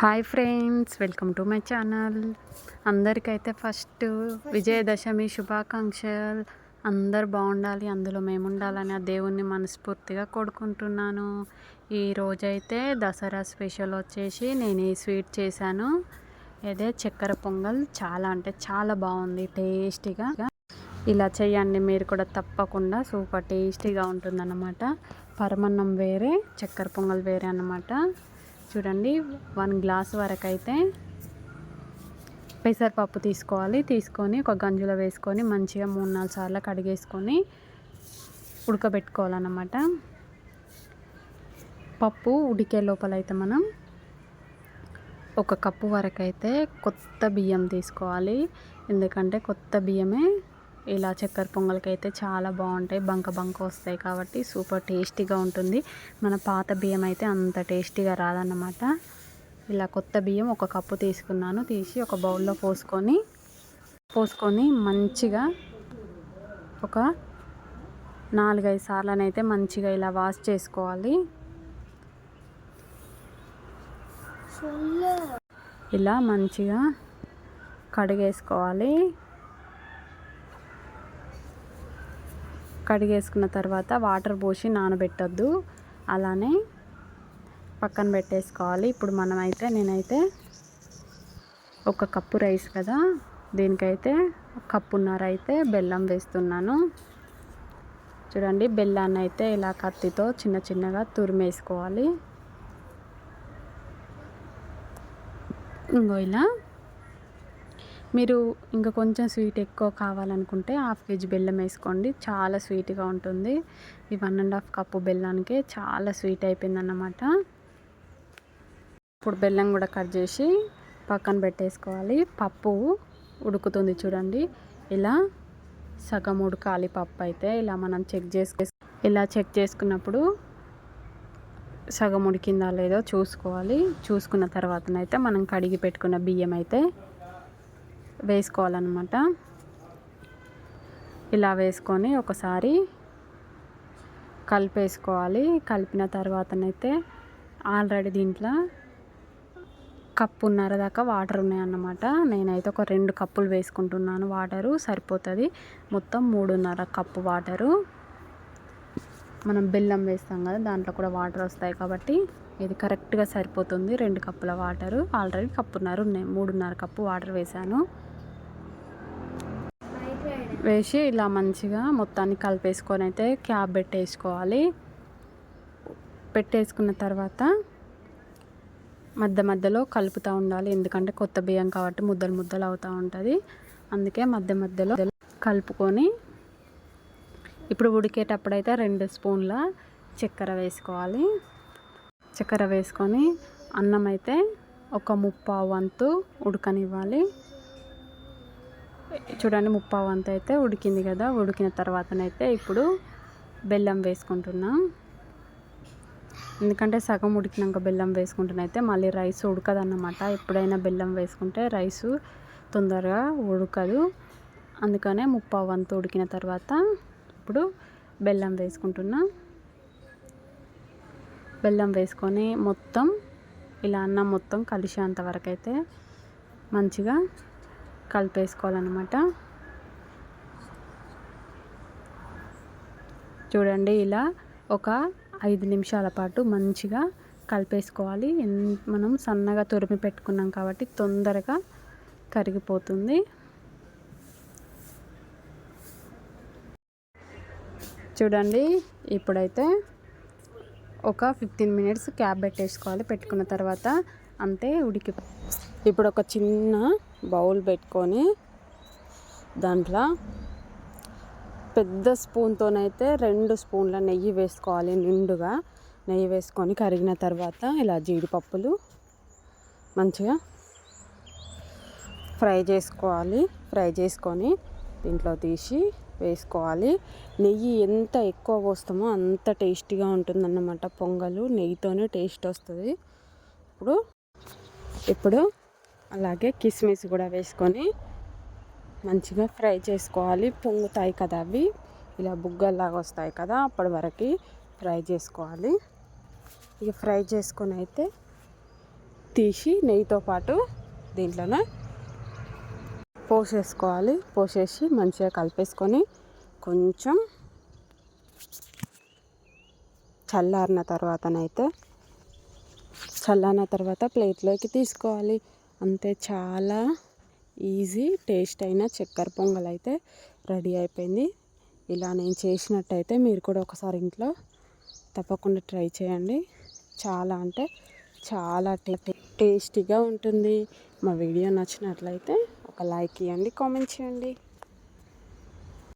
Hi friends welcome to my channel. అందరికైతే first Vijayadashami శుభాకాంక్షలు. అందరు బాగుండాలి అందులో మేము ఉండాలని ఆ దేవుణ్ణి మనస్ఫూర్తిగా కోరుకుంటున్నాను. ఈ రోజైతే దసరా స్పెషల్ వచ్చేసి నేను ఈ స్వీట్ చేశాను. ఇదే చక్కెర పొంగల్. చాలా అంటే చాలా బాగుంది టేస్టీగా. ఇలా చేయండి మీరు కూడా తప్పకుండా సూపర్ టేస్టీగా ఉంటుందన్నమాట. పరమన్నం వేరే చక్కెర పొంగల్ వేరే అన్నమాట. చూడండి వన్ గ్లాస్ వరకు అయితే పెసరపప్పు తీసుకోవాలి. తీసుకొని ఒక గంజులో వేసుకొని మంచిగా మూడు నాలుగు సార్లు కడిగేసుకొని ఉడకబెట్టుకోవాలన్నమాట. పప్పు ఉడికే లోపల అయితే మనం ఒక కప్పు వరకు అయితే కొత్త బియ్యం తీసుకోవాలి. ఎందుకంటే కొత్త బియ్యమే ఇలా చక్కెర పొంగల్కి అయితే చాలా బాగుంటాయి. బంక బంక వస్తాయి కాబట్టి సూపర్ టేస్టీగా ఉంటుంది. మన పాత బియ్యం అయితే అంత టేస్టీగా రాదన్నమాట. ఇలా కొత్త బియ్యం ఒక కప్పు తీసుకున్నాను. తీసి ఒక బౌల్లో పోసుకొని పోసుకొని మంచిగా ఒక నాలుగైదు సార్లనైతే మంచిగా ఇలా వాష్ చేసుకోవాలి. ఇలా మంచిగా కడిగేసుకోవాలి. కడిగేసుకున్న తర్వాత వాటర్ పోసి నానబెట్టద్దు. అలానే పక్కన పెట్టేసుకోవాలి. ఇప్పుడు మనమైతే నేనైతే ఒక కప్పు రైస్ కదా దీనికైతే కప్పున్నర అయితే బెల్లం వేస్తున్నాను. చూడండి బెల్లాన్ని అయితే ఇలా కత్తితో చిన్న చిన్నగా తురిమేసుకోవాలి. ఇంకో ఇలా మీరు ఇంకా కొంచెం స్వీట్ ఎక్కువ కావాలనుకుంటే హాఫ్ కేజీ బెల్లం వేసుకోండి. చాలా స్వీట్గా ఉంటుంది. ఈ వన్ అండ్ హాఫ్ కప్పు బెల్లానికే చాలా స్వీట్ అయిపోయిందన్నమాట. ఇప్పుడు బెల్లం కూడా కట్ చేసి పక్కన పెట్టేసుకోవాలి. పప్పు ఉడుకుతుంది చూడండి. ఇలా సగం ఉడకాలి పప్పు అయితే. ఇలా మనం చెక్ చేసుకు ఇలా చెక్ చేసుకున్నప్పుడు సగం ఉడికిందా లేదో చూసుకోవాలి. చూసుకున్న తర్వాతనైతే మనం కడిగి పెట్టుకున్న బియ్యం అయితే వేసుకోవాలన్నమాట. ఇలా వేసుకొని ఒకసారి కలిపేసుకోవాలి. కలిపిన తర్వాతనైతే ఆల్రెడీ దీంట్లో కప్పున్నర దాకా వాటర్ ఉన్నాయన్నమాట. నేనైతే ఒక రెండు కప్పులు వేసుకుంటున్నాను వాటరు. సరిపోతుంది. మొత్తం మూడున్నర కప్పు వాటరు. మనం బెల్లం వేస్తాం కదా దాంట్లో కూడా వాటర్ వస్తాయి కాబట్టి ఇది కరెక్ట్గా సరిపోతుంది. రెండు కప్పుల వాటరు. ఆల్రెడీ కప్పున్నర ఉన్నాయి. మూడున్నర కప్పు వాటర్ వేసాను వేసి ఇలా మంచిగా మొత్తాన్ని కలిపేసుకొని అయితే క్యాప్ పెట్టేసుకోవాలి. పెట్టేసుకున్న తర్వాత మధ్య మధ్యలో కలుపుతూ ఉండాలి. ఎందుకంటే కొత్త బియ్యం కాబట్టి ముద్దలు ముద్దలు అవుతూ ఉంటుంది. అందుకే మధ్య మధ్యలో కలుపుకొని ఇప్పుడు ఉడికేటప్పుడైతే రెండు స్పూన్ల చక్కెర వేసుకోవాలి. చక్కెర వేసుకొని అన్నం అయితే ఒక ముప్పావు వంతు ఉడకనివ్వాలి. చూడండి ముప్పావు వంత అయితే ఉడికింది కదా ఉడికిన తర్వాతనైతే ఇప్పుడు బెల్లం వేసుకుంటున్నాం. ఎందుకంటే సగం ఉడికినాక బెల్లం వేసుకుంటున్నైతే మళ్ళీ రైస్ ఉడకదన్నమాట. ఎప్పుడైనా బెల్లం వేసుకుంటే రైసు తొందరగా ఉడకదు. అందుకనే ముప్పావు వంతు ఉడికిన తర్వాత ఇప్పుడు బెల్లం వేసుకుంటున్నా. బెల్లం వేసుకొని మొత్తం ఇలా అన్నం మొత్తం కలిసేంత వరకు అయితే మంచిగా కలిపేసుకోవాలన్నమాట. చూడండి ఇలా ఒక ఐదు నిమిషాల పాటు మంచిగా కలిపేసుకోవాలి. మనం సన్నగా తురిమి పెట్టుకున్నాం కాబట్టి తొందరగా కరిగిపోతుంది. చూడండి ఇప్పుడైతే ఒక ఫిఫ్టీన్ మినిట్స్ క్యాబ్ పెట్టేసుకోవాలి. పెట్టుకున్న తర్వాత అంతే ఉడికి ఇప్పుడు ఒక చిన్న బౌల్ పెట్టుకొని దాంట్లో పెద్ద స్పూన్తోనైతే రెండు స్పూన్ల నెయ్యి వేసుకోవాలి నిండుగా. నెయ్యి వేసుకొని కరిగిన తర్వాత ఇలా జీడిపప్పులు మంచిగా ఫ్రై చేసుకోవాలి. ఫ్రై చేసుకొని దీంట్లో తీసి వేసుకోవాలి. నెయ్యి ఎంత ఎక్కువ పోస్తామో అంత టేస్టీగా ఉంటుందన్నమాట. పొంగలు నెయ్యితోనే టేస్ట్ వస్తుంది. ఇప్పుడు ఇప్పుడు అలాగే కిస్మిస్ కూడా వేసుకొని మంచిగా ఫ్రై చేసుకోవాలి. పొంగుతాయి కదా అవి. ఇలా బుగ్గల్లాగా వస్తాయి కదా అప్పటి వరకు ఫ్రై చేసుకోవాలి. ఇక ఫ్రై చేసుకొని అయితే తీసి నెయ్యితో పాటు దీంట్లోనే పోసేసుకోవాలి. పోసేసి మంచిగా కలిపేసుకొని కొంచెం చల్లారిన తర్వాతనైతే చల్లారిన తర్వాత ప్లేట్లోకి తీసుకోవాలి. అంతే చాలా ఈజీ టేస్ట్ అయిన చక్కెర పొంగల్ అయితే రెడీ అయిపోయింది. ఇలా నేను చేసినట్టయితే మీరు కూడా ఒకసారి ఇంట్లో తప్పకుండా ట్రై చేయండి. చాలా అంటే చాలా టేస్టీగా ఉంటుంది. మా వీడియో నచ్చినట్లయితే ఒక లైక్ ఇవ్వండి కామెంట్ చేయండి.